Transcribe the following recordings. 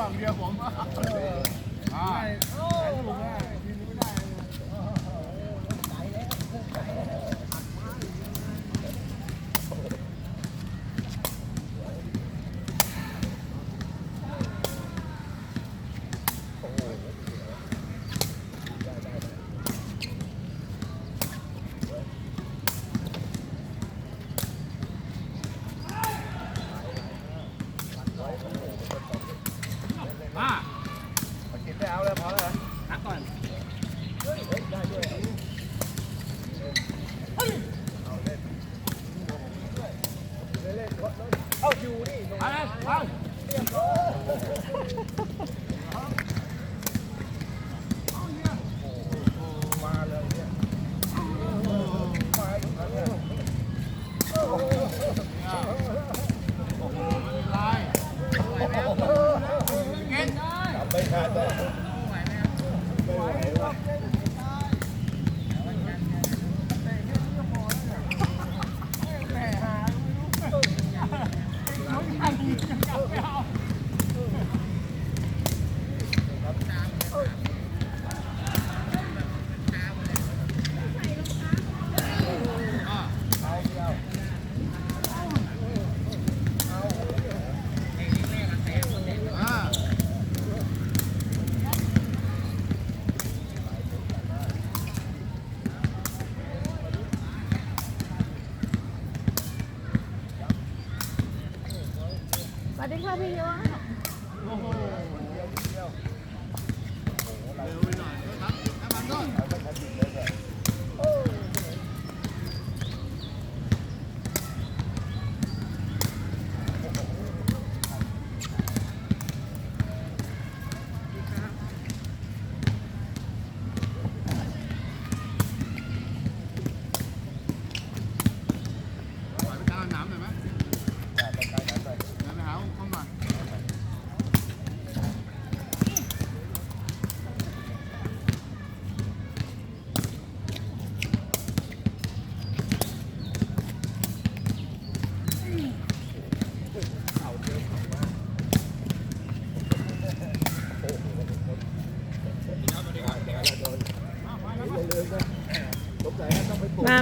ว่างเดียวผมอ่ากิน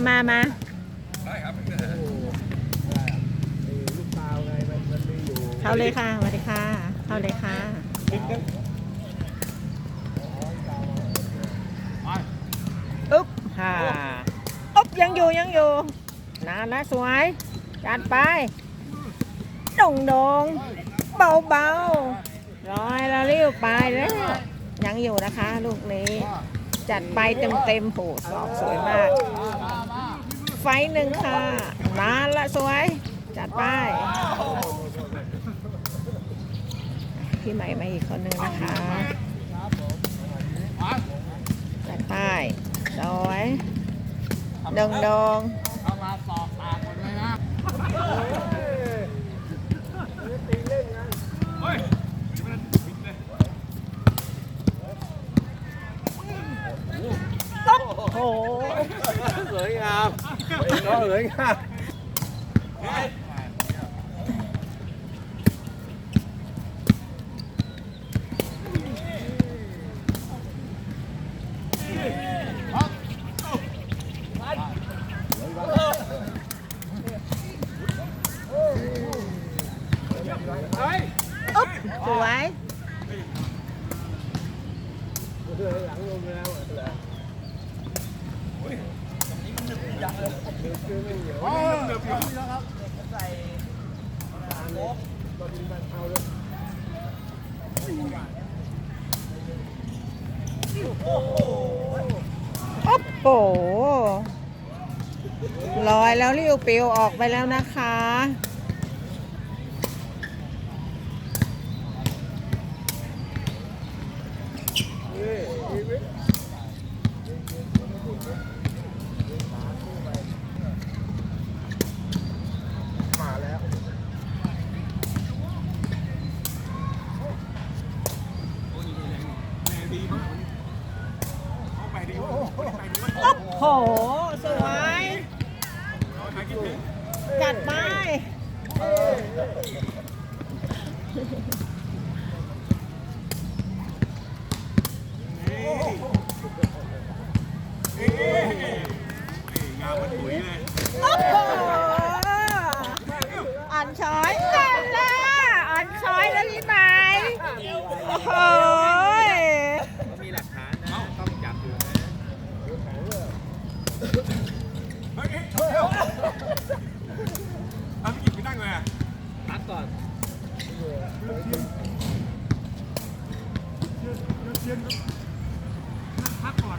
มามามาลูกตาวไงมันมันมีอยู่เข้าเลยค่ะสวัสดีค่ะ เข้าเลยค่ะไปอุ๊บฮ่าอุ๊บยังอยู่ยังอยู่นานนะสวยจัดไปดงดงเบาเบาๆร้อยแล้วเรียวไปแล้วยังอยู่นะคะ ลูกนี้ จัดไปเต็มเต็มๆโหสอบสวยมากมามามา ไฟหนึ่งค่ะ นานละสวย จัดไป พี่ใหม่มาอีกคนหนึ่งนะคะมาจัดไปสวยดงดงเข้ามาสอบปากหมดเลยนะตีเล่นไงเฮ้ยๆโอ้โหสวยงาม ก็สวยงาม อุ๊บสวย เดินหลังลงแล้วอะเหรอคือไม่เหนียว โอ้เดือบอยู่แล้วครับ ตาเลยตอนนี้มันเอาเลย โอ้โหลอยแล้วริ้วปิวออกไปแล้วนะคะ นี่ชีวิตมาแล้ว โอ้โห สวย จัดไป ย็นนั่งพักก่อน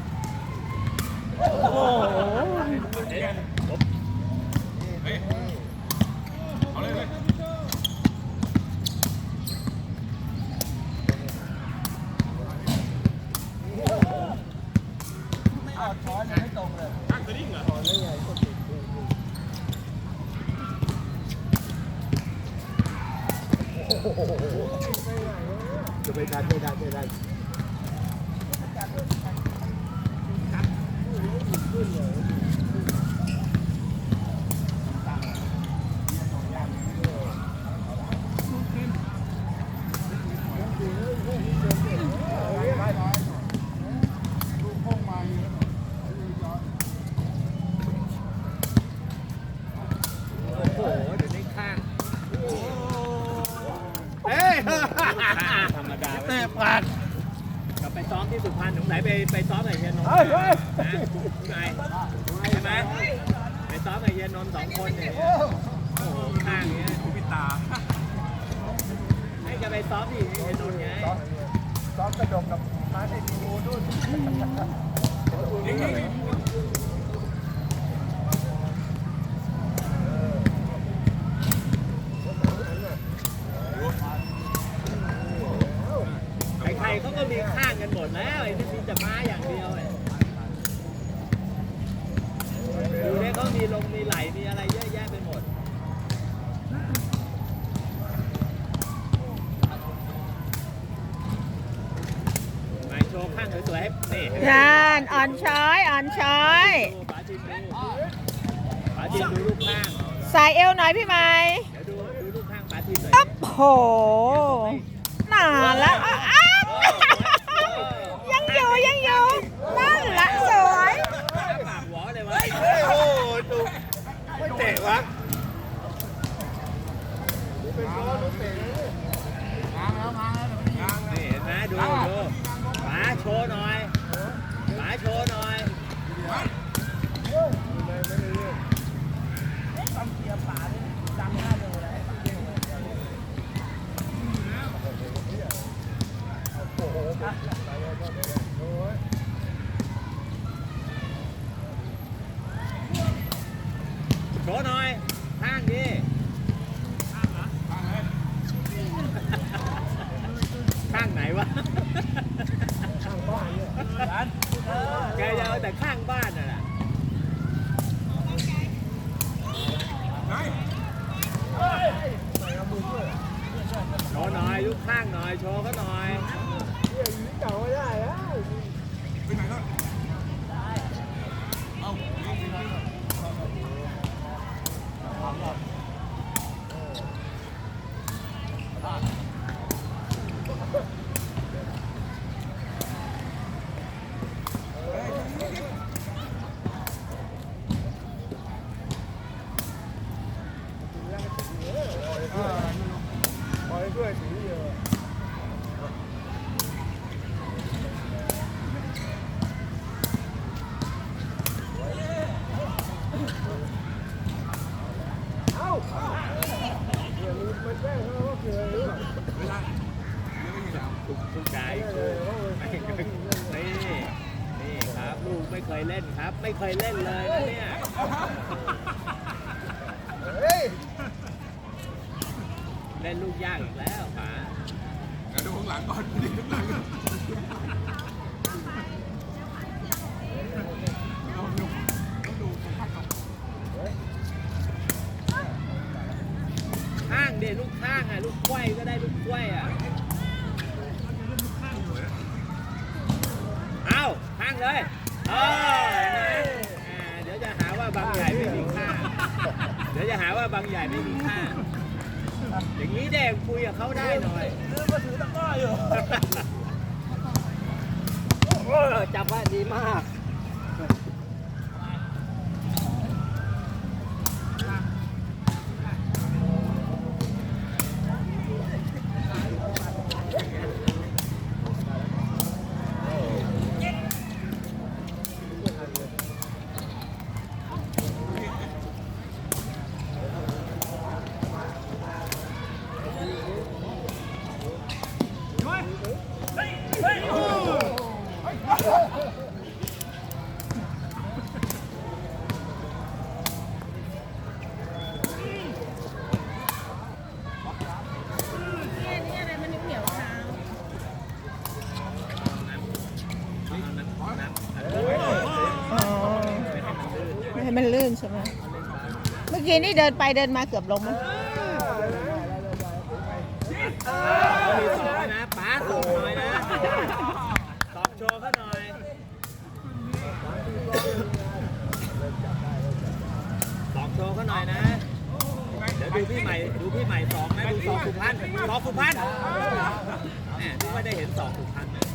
โอ้โห เฮ้ยเอาเลยเลย อ้าวช้อนยังไม่ตรงเลยตั้งสดิ้งเหรอช้อนได้ไงก็ติดดูดูจะไปดันไม่ดันไม่ดันไปไป ลูกโป่งมาอยู่แล้ว โอ้โหเดี๋ยวนี้ข้างเฮ้ย ธรรมดา เตะปาก กลับไปซ้อมที่สุพรรณสงสัยไปไปซ้อม กับเฮียนนท์เฮ้ยเฮ้ยนะไงใช่ไหมไปซ้อมกับเฮียนนท์สองคนเนี่ยโอ้โหข้างเนี้ยพี่ตาให้จะไปซ้อมที่เฮียนนท์ไงซ้อมกระดกกับร้านไอ้ดีโอนู่นใครๆเขาก็มีข้างกันหมดแล้วไอ้ อ่อนช้อยอ่อนช้อยดูป๋าจินดูป๋าจินดูรูปข้างใส่เอวหน่อยพี่ไม้เดี๋ยวดูดูรูปข้างป๋าจินหน่อยอ๊บโหน่าละอะอะยังอยู่ยังอยู่นั่นละสวยปากหวอเลยวะเฮ้ยโอ้ดูไม่เตะวะเป็นโกลูกเตะมาแล้วมาแล้วเดี๋ยวไม่ได้ยิงนี่เห็นไหมดูดูป๋าโชว์หน่อยป๋าโชว์หน่อย โชว์หน่อย ข้างดิข้างไหนวะ ข้างบ้านเนี่ย แกจะเอาแต่ข้างบ้านน่ะนะ ไหน ใส่เอามือด้วย โชว์หน่อยลูกข้างหน่อย โชว์ เขาหน่อยเดี๋ยวนี้เก่าไม่ได้แล้วไปไหนแล้วเอาปอยด้วยถือเยอะเอ้าเดี๋ยวนี้มันแจ้งเขาว่าเกิดหรือเปล่า ไม่ได้ไม่ได้ยิงแล้ว ทุกทุกใจนี่นี่ครับ ลูก ไม่เคยเล่นครับ ไม่เคยเล่นเลยนะเนี่ย เฮ้ยเล่นลูกยากอีกแล้วป๋าเดี๋ยวดูข้างหลังก่อนดูข้างหลังเอาดูต้องดูข้างหลังก่อนข้างเด็ลูกข้างอะ ลูกกล้วยก็ได้ลูกกล้วยอะ เอาข้างเลยเอออ่าเดี๋ยวจะหาว่าบางใหญ่ไม่มีค่า เดี๋ย วจะหาว่าบางใหญ่ไม่มีค่า อย่างนี้เด็กคุยกับเขาได้หน่อยซื้อมาถือตะกร้ออยู่เออจับว่าดีมาก เฮ้ย เมื่อกี้นี่เดินไปเดินมาเกือบลงมั้งเขามีสองแล้วนะป๋าส่งหน่อยนะตอบโชว์เขาหน่อยตอบโชว์เขาหน่อยนะ เดี๋ยวดูพี่ใหม่ ดูพี่ใหม่สองนะ ดูสองสุพรรณสองสุพรรณแหมดูว่ได้เห็นสองสุพรรณนะ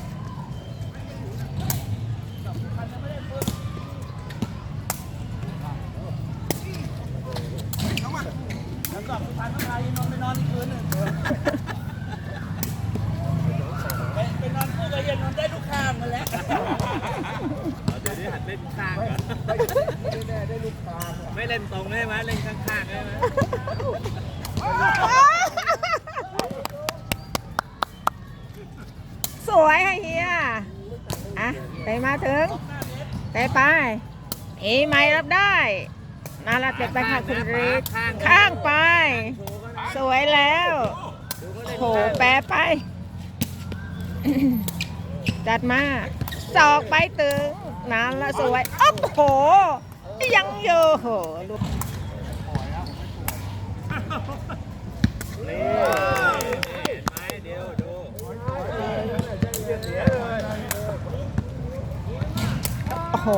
แล้วสองสุพรรณต้องพายินนอนไปนอนอีกคืนหนึ่งไปไปนอนคู่กับเย็นนอนได้ทุกข้างกันแล้วเดี๋ยวนี้หัดเล่นข้างเหรอ ไม่แน่ได้ลูกตาลไม่เล่นตรงได้ไหมเล่นข้างๆได้ไหมสวยให้เฮีย อะไปมาถึงไปไปเอไม่รับได้นาราเจ็บไปค่ะคุณฤทธิ์ข้างไป สวยแล้วโหแปรไป จัดมาสอกไปตึง นานละสวยโอ้โห ยังอยู่โหลูกนี่ไม้เดียวดูโอ้โห